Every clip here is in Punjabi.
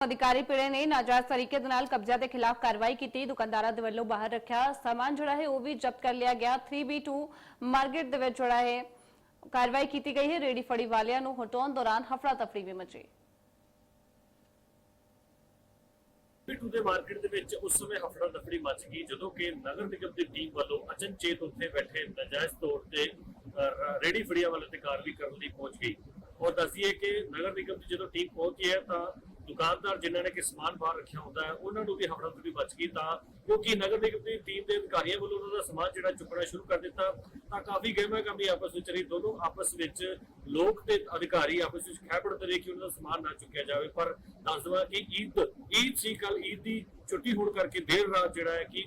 ਅਧਿਕਾਰੀ ਪਿੜੇ ਨੇ ਨਾਜਾਇਜ਼ ਤਰੀਕੇ ਦੇ ਨਾਲ ਕਬਜ਼ਾ ਦੇ ਖਿਲਾਫ ਕਾਰਵਾਈ ਕੀਤੀ। ਦੁਕਾਨਦਾਰਾਂ ਦੇ ਵੱਲੋਂ ਬਾਹਰ ਰੱਖਿਆ ਸਾਮਾਨ ਜਿਹੜਾ ਹੈ ਉਹ ਵੀ ਜ਼ਬਤ ਕਰ ਲਿਆ ਗਿਆ। 3B2 ਮਾਰਕੀਟ ਦੇ ਵਿੱਚ ਜਿਹੜਾ ਹੈ ਕਾਰਵਾਈ ਕੀਤੀ ਗਈ ਹੈ। ਰੇੜੀ ਫੜੀ ਵਾਲਿਆਂ ਨੂੰ ਹਟਾਉਣ ਦੌਰਾਨ ਹਫੜਾ ਤਫੜੀ ਵੀ ਮਚੀ। ਪਿੱਟੂ ਦੇ ਮਾਰਕੀਟ ਦੇ ਵਿੱਚ ਉਸ ਸਮੇਂ ਹਫੜਾ ਦਫੜੀ ਮਚ ਗਈ ਜਦੋਂ ਕਿ ਨਗਰ ਨਿਗਮ ਦੀ ਟੀਮ ਵੱਲੋਂ ਅਚਨਚੇਤ ਉੱਥੇ ਬੈਠੇ ਨਜਾਇਜ਼ ਤੌਰ ਤੇ ਅਹ, ਰੇਹੜੀ ਫੜੀਆਂ ਵਾਲੇ ਤੇ ਕਾਰਵਾਈ ਕਰਨ ਲਈ ਪਹੁੰਚ ਗਈ। ਔਰ ਦੱਸੀਏ ਕਿ ਨਗਰ ਨਿਗਮ ਦੀ ਜਦੋਂ ਟੀਮ ਪਹੁੰਚੀ ਹੈ ਤਾਂ ਦੁਕਾਨਦਾਰ ਜਿਨ੍ਹਾਂ ਨੇ ਕਿ ਸਮਾਨ ਬਾਹਰ ਰੱਖਿਆ ਹੁੰਦਾ ਹੈ, ਉਹਨਾਂ ਨੂੰ ਵੀ ਹਫੜਾ ਦਫੜੀ ਬਚ ਗਈ ਤਾਂ ਕਿਉਂਕਿ ਨਗਰ ਨਿਗਮ ਦੀ ਟੀਮ ਦੇ ਅਧਿਕਾਰੀਆਂ ਵੱਲੋਂ ਉਹਨਾਂ ਦਾ ਸਮਾਨ ਜਿਹੜਾ ਚੁੱਕਣਾ ਸ਼ੁਰੂ ਕਰ ਦਿੱਤਾ, ਤਾਂ ਕਾਫੀ ਗਹਿਮਾ ਗੰਭੀ ਆਪਸ ਵਿੱਚ ਰਹੀ, ਦੋਨੋਂ ਆਪਸ ਵਿੱਚ ਲੋਕ ਤੇ ਅਧਿਕਾਰੀ ਆਪਸ ਵਿੱਚ ਖੈਬੜ ਤੇ ਕਿ ਉਹਨਾਂ ਦਾ ਸਮਾਨ ਨਾ ਚੁੱਕਿਆ ਜਾਵੇ, ਪਰ ਦੱਸ ਦਵਾਂ ਕਿ ਈਦ ਈਦ ਸੀ ਕੱਲ ਈਦ ਦੀ ਛੁੱਟੀ ਹੋਣ ਕਰਕੇ ਦੇਰ ਰਾਤ ਜਿਹੜਾ ਹੈ ਕਿ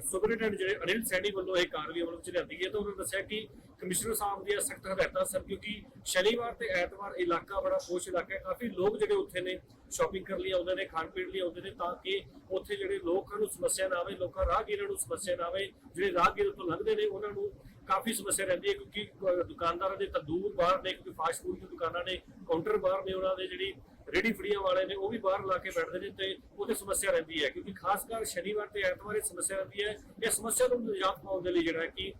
ਸੁਪਰਡੈਂਟ ਜਿਹੜੇ ਅਨਿਲ ਸੈਣੀ ਵੱਲੋਂ ਇਹ ਕਾਰਵਾਈ ਅਮਲ ਵਿੱਚ ਲਿਆਂਦੀ ਹੈ ਤਾਂ ਉਹਨਾਂ ਨੇ ਦੱਸਿਆ ਕਿ ਕਮਿਸ਼ਨਰ ਸਾਹਿਬ ਦੀਆਂ ਸਖਤ ਹਦਾਇਤਾਂ ਸਨ ਕਿਉਂਕਿ ਸ਼ਨੀਵਾਰ ਤੇ ਐਤਵਾਰ ਇਲਾਕਾ ਬੜਾ ਖੁਸ਼ ਇਲਾਕਾ ਹੈ। ਕਾਫੀ ਲੋਕ ਜਿਹੜੇ ਉੱਥੇ ਨੇ ਸ਼ਾਪਿੰਗ ਕਰਨ ਲਈ ਆਉਂਦੇ ਨੇ ਖਾਣ ਪੀਣ ਲਈ ਆਉਂਦੇ ਨੇ ਤਾਂ ਕਿ ਉੱਥੇ ਜਿਹੜੇ ਲੋਕਾਂ ਨੂੰ ਸਮੱਸਿਆ ਨਾ ਆਵੇ ਲੋਕਾਂ ਰਾਹਗੀਰਾਂ ਨੂੰ ਸਮੱਸਿਆ ਨਾ ਆਵੇ ਜਿਹੜੇ ਰਾਹਗੀਰ ਤੋਂ ਲੰਘਦੇ ਨੇ ਉਹਨਾਂ ਨੂੰ ਕਾਫੀ ਸਮੱਸਿਆ ਰਹਿੰਦੀ ਹੈ ਕਿਉਂਕਿ ਅਹ, ਦੁਕਾਨਦਾਰਾਂ ਦੇ ਤੰਦੂਰ ਬਾਹਰ ਨੇ ਕਿਉਂਕਿ ਫਾਸਟ ਫੂਡ ਦੀ ਦੁਕਾਨਾਂ ਨੇ ਕਾਊਂਟਰ ਬਾਹਰ ਨੇ ਉਹਨਾਂ ਦੇ ਜਿਹੜੀ ਰੇੜੀ ਫੜੀਆਂ ਵਾਲੇ ਨੇ ਉਹ ਵੀ ਬਾਹਰ ਲਾ ਕੇ ਬੈਠਦੇ ਨੇ ਤੇ ਉਹਦੇ ਸਮੱਸਿਆ ਰਹਿੰਦੀ ਹੈ ਕਿਉਂਕਿ ਖਾਸ ਕਰ ਸ਼ਨੀਵਾਰ ਤੇ ਐਤਵਾਰ ਇਹ ਸਮੱਸਿਆ ਰਹਿੰਦੀ ਹੈ ਇਹ ਸਮੱਸਿਆ ਨੂੰ ਨਿਜਾਤ ਪਾਉਣ ਦੇ ਲਈ ਜਿਹੜਾ ਕਿ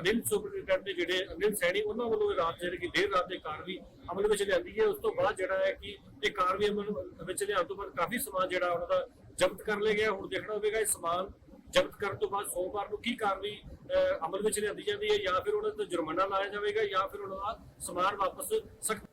ਅਨਿਲ ਸੁਪਰਡੈਂਟ ਦੇ ਜਿਹੜੇ ਅਨਿਲ ਸੈਣੀ ਉਹਨਾਂ ਵੱਲੋਂ ਰਾਤ ਜਿਹੜੀ ਕਿ ਦੇਰ ਰਾਤ ਦੇ ਕਾਰਵਾਈ ਅਮਲ ਵਿੱਚ ਲਿਆਂਦੀ ਹੈ। ਉਸ ਤੋਂ ਬਾਅਦ ਜਿਹੜਾ ਹੈ ਕਿ ਇਹ ਕਾਰਵਾਈ ਅਮਲ ਵਿੱਚ ਲਿਆਉਣ ਤੋਂ ਬਾਅਦ ਕਾਫੀ ਸਮਾਨ ਜਿਹੜਾ ਉਹਨਾਂ ਦਾ ਜ਼ਬਤ ਕਰ ਲਿਆ ਗਿਆ। ਹੁਣ ਦੇਖਣਾ ਹੋਵੇਗਾ ਇਹ ਸਮਾਨ ਜ਼ਬਤ ਕਰਨ ਤੋਂ ਬਾਅਦ ਸੋਮਵਾਰ ਨੂੰ ਕੀ ਕਾਰਵਾਈ ਅਹ, ਅਮਲ ਵਿੱਚ ਲਿਆਂਦੀ ਜਾਂਦੀ ਹੈ ਜਾਂ ਫਿਰ ਉਹਨਾਂ ਤੇ ਜੁਰਮਾਨਾ ਲਾਇਆ ਜਾਵੇਗਾ ਜਾਂ ਫਿਰ ਉਹਨਾਂ ਦਾ ਸਮਾਨ ਵਾਪਸ ਸਖਤ